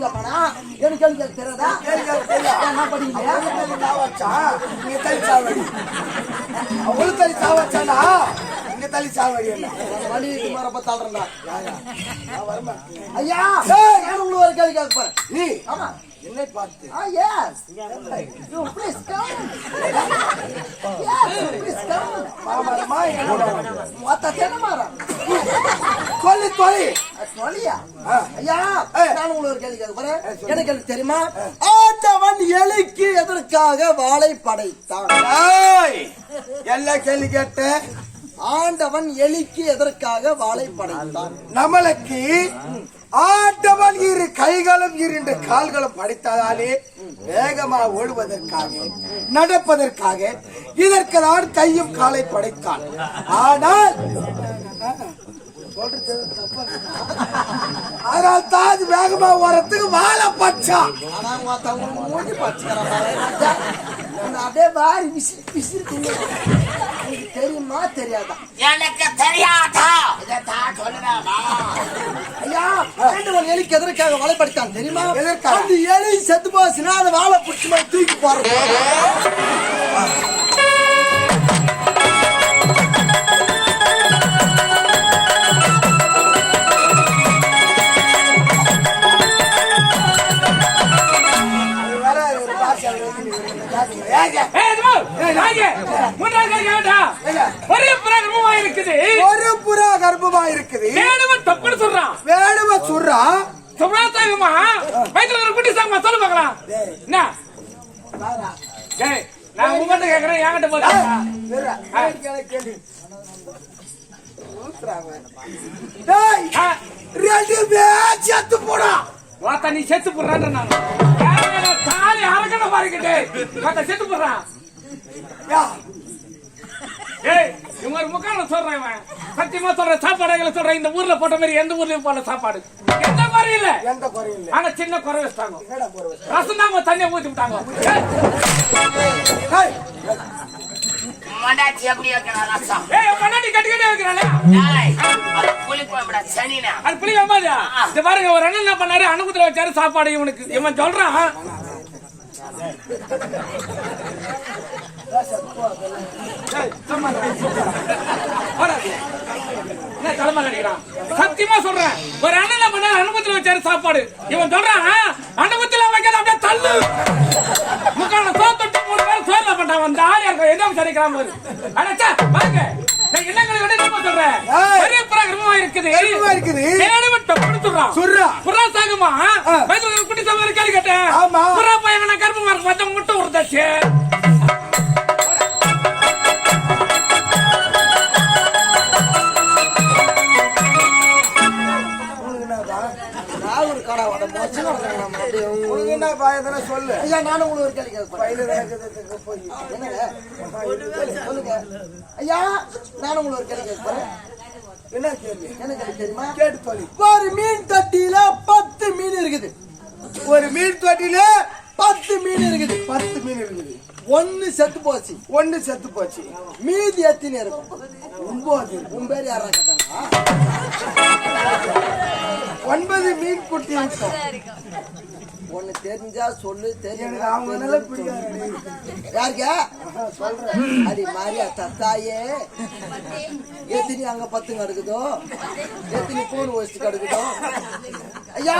கேட்பானா எனக்கு கேள்வி கேட்க தெரியாதா. என்ன படிக்கலையா சாவச்சா இங்க தள்ளி சாவடி அவளுக்கு தள்ளி சாவச்சானா இங்க தள்ளி சாவடி வழி மரப்ப தள்ளுறா ஐயா. நான் உங்களுக்கு ஒரு கேள்வி கேட்க போறேன். நீ? ஆமா. என்னை பார்த்து. மொத்த. சொல்லி தொலை சொல்லியா? ஆ. ஐயா, ஏய். நான் உங்களுக்கு ஒரு கேள்வி கேட்க போறேன். எனக்கு எனக்கு தெரியுமா? ஆண்டவன் எலிக்கு எதற்காக வாழை படைத்தான்? எல்லா கேள்வி கேட்டேன் ஆண்டவன் எலிக்கு எதற்காக வாழை படைத்தான்? நம்மளுக்கு ஆண்டவன் இரு கைகளும் இரண்டு கால்களும் படித்ததாலே வேகமா ஓடுவதற்காக நடப்பதற்காக இதற்கு நான் கையும் காலை படைத்தான். ஆனால் சொல்றது தப்பா. அதனால் தான் அது வேகமா ஓரத்துக்கு வாழ ராஜா. நான் அப்படியே வாரி விசிறி விசிறி. உங்களுக்கு தெரியுமா தெரியாதா எனக்கு தெரியாதா ஐயா ஆண்டவன் எலிக்கு எதற்காக வலைப்படுத்தான் தெரியுமா எதற்காக? அந்த எலி செத்து போச்சுன்னா அந்த வாழை பிடிச்சி மாதிரி தூக்கி போறது இருக்குது. ஒரு புறா கர்ப்பமா இருக்குது. வேணுமன் தப்புன்னு சொல்றான் வேணும சுறா சுப்ராத்தாயமா வயிற்றுல ஒரு குட்டி சாங்கம்மா சொல்லு என்ன? ஏய் நான் உங்ககிட்ட கேக்குறேன் என்கிட்ட ஆ, ரெண்டு பேர் செத்து போடா. வாத்தா நீ செத்து போடுறான்ற நான். தாலி அரக்கண பாருக்கிட்டே வாத்தா செத்து போடுறான் ஏய் இவங்க ஒரு முக்கால சொல்றேன் இவன். சத்தியமா சொல்றேன். சாப்பாடுகளை சொல்றேன். இந்த ஊர்ல போட்ட மாதிரி எந்த ஊர்லயும் போல சாப்பாடு. எந்த மாதிரி இல்ல. எந்த குறையும் இல்லை. ஆனா சின்ன குறை வச்சிட்டாங்க. என்னடா? ரசம் தாங்க தண்ணியை ஊத்தி விட்டாங்க. ஏய், டேய், மண்டாச்சி எப்படி வைக்கணும் ரசம்? ஏய் பொண்டாட்டி ஏய், அது புளிப்பு விட சனினா. அது இது பாருங்க ஒரு அண்ணன் என்ன பண்ணாரு? அனுபவத்துல வச்சாரு சாப்பாடு இவனுக்கு. இவன் சொல்றான். சத்தியமா சொல்றேன். ஒரு அண்ணன் பண்ணாரு அனுபவத்துல வச்சாரு சாப்பாடு. இவன் சொல்றான் அனுபவத்துல வைக்காத அப்படியே தள்ளு. முக்கால சோத்தொட்டு மூணு பேர் சோர்ல பண்ணான் வந்த ஆள் யாருக்கு எதுவும் சரிக்கிறான் பாரு. அடச்சா நான் என்னங்களை விட என்ன சொல்றேன். பெரிய பிரகரமா இருக்குது. கர்ப்பமா இருக்குது. வேணுமட்ட கொடுத்துடுறான் சுர்ரா. புறா சாகுமா? குட்டி சாமி கேள்வி கேட்டேன். ஆமா. புறா பையன் நான் கருப்பு மார்க் மத்த முட்டை உடுத்தாச்சு எதனா சொல்லு. ஐயா நானும் உங்களுக்கு ஒரு கேள்வி கேட்க போய். என்னங்க? சொல்லுங்க. ஐயா நானும் உங்களுக்கு ஒரு கேள்வி கேட்க என்ன கேள்வி? என்ன கேள்வி தெரியுமா? கேட்டு சொல்லி. ஒரு மீன் தொட்டியில பத்து மீன் இருக்குது. ஒரு மீன் தொட்டில பத்து மீன் இருக்குது. பத்து மீன் இருக்குது. ஒன்னு செத்து போச்சு. ஒண்ணு செத்து போச்சு. மீதி எத்தனை இருக்கும்? ஒன்பது. உன் பேர் யாரா கேட்டாங்க ஒன்பது மீன் குட்டி ஒன்னு தெரிஞ்சா சொல்லு பிடிக்காது யாருக்க? அடி மாரியா தத்தாயே. எத்தனி அங்க பத்து கிடக்குதோ? எத்தனி போன் வச்சு கிடக்குதோ? ஐயா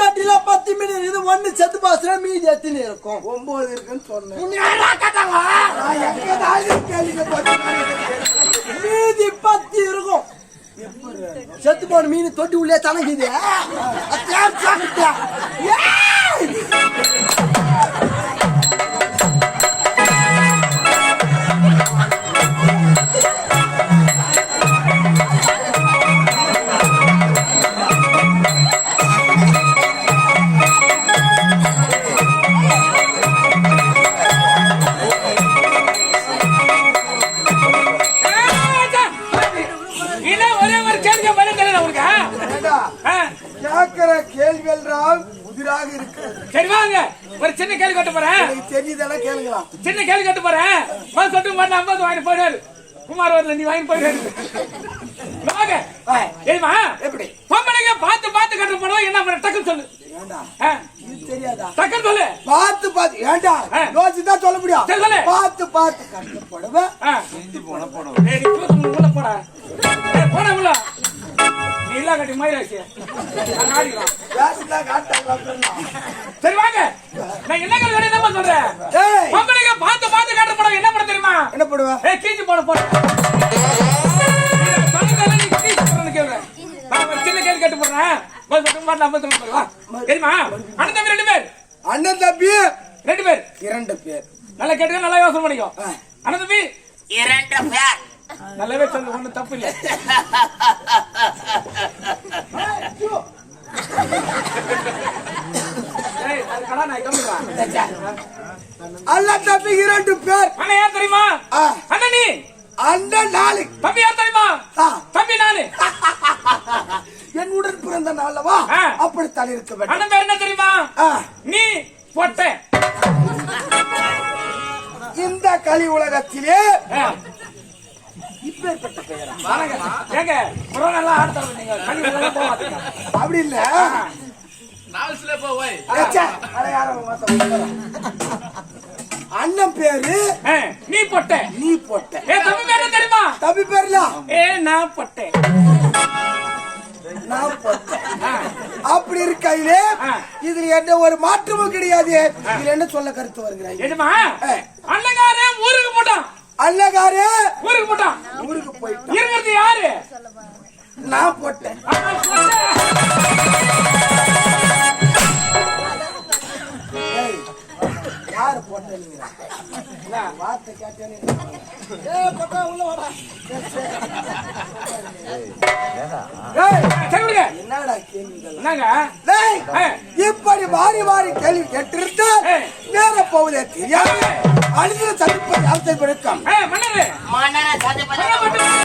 தட்டில பத்து மீன் இது ஒண்ணு செத்து மீதி எத்தனை இருக்கும்? ஒன்பது இருக்குன்னு சொன்னேன். மீதி பத்து இருக்கும். செத்து போன மீன் தொட்டி உள்ளே தனக்குது என்ன ஒரே ஒரு கேள்வி பதில் தெரியல? கேட்கிற கேள்வி எல்லாம் புதிராக இருக்கிறது சரி வாங்க ஒரு சின்ன கேள்வி கட்ட போறேன். கேளுங்களா சின்ன கேள்வி கட்ட போறேன். வந்து சொட்டு மட்டும் ஐம்பது வாங்கி போயிடாரு குமார் வரல நீ வாங்கி. போயிடாரு வாங்க எப்படி? பொம்பளை பொம்பளைங்க பார்த்து பார்த்து கட்டுற படம் என்ன பண்ண டக்குன்னு சொல்லு. டக்குன்னு சொல்லு. பார்த்து பார்த்து ஏண்டா? ஆ. யோசிச்சு தான் சொல்ல முடியும். பார்த்து பார்த்து கட்ட புடவை தூக்கு உள்ள போடா. உள்ள நீ இல்ல கட்டி மயிலாச்சு சரி வாங்க. நான் என்ன கேள்வி என்ன சொல்றேன் ஏய். பொம்பளைங்க பார்த்து பார்த்து கட்டுற படம் என்ன பண்ண தெரியுமா? என்ன போடுவ ஏய் கீச்சு போட ஒரு சின்ன கேள்வி கேட்டு வா. தெரியுமா? அண்ணன் தம்பி ரெண்டு பேர். அண்ணன் தம்பி. ரெண்டு பேர். இரண்டு பேர். நல்லா கேட்டுக்க நல்லா யோசனை பண்ணிக்கோ. அண்ணன் தம்பி. இரண்டு பேர். நல்லாவே சொல்லு ஒண்ணும் தப்பு இல்ல. அண்ணன் தம்பி இரண்டு பேர். அண்ணன் யார் தெரியுமா. அண்ணன் நீ? அண்ணன் நாளை தம்பி யார் தெரியுமா. தம்பி நானு. என் உடன் பிறந்த நாளவா. அப்படித்தான் இருக்க வேண்டும். அண்ணன் பேர் என்ன தெரியுமா. நீ பொட்டை. இந்த கலி உலகத்திலே பெயரா. ஏங்க எல்லாம் நீங்க. அப்படி இல்ல. போய். அண்ணன் பேரு? நீ பொட்டை. நீ போட்ட. ஏ தம்பி பேர் என்ன தெரியுமா? தம்பி பேர்ல? ஏ நான் பொட்டை. நான் போட்டேன். அப்படி இருக்கையிலே. இதுல எந்த ஒரு மாற்றமும் கிடையாது. இதுல என்ன சொல்ல கருத்து வருகிறாய் எதுமா ஆ. அண்ணங்காரன் ஊருக்கு போட்டான் அண்ணகாரே ஊருக்கு போட்டான் ஊருக்கு போயிட்டான் இருக்கிறது யாரு? நான் போட்டேன். யாரு போட்டேன்னு வார்த்தை கேட்டேன்னு என்னடா கேள்வி. இப்படி மாறி மாறி கேள்வி கேட்டிருந்தால் ஆ. நேர போவதே தெரியாது. அழுதின சதிப்பது அரசை பெருக்கம் மன்னர! சதிப்பது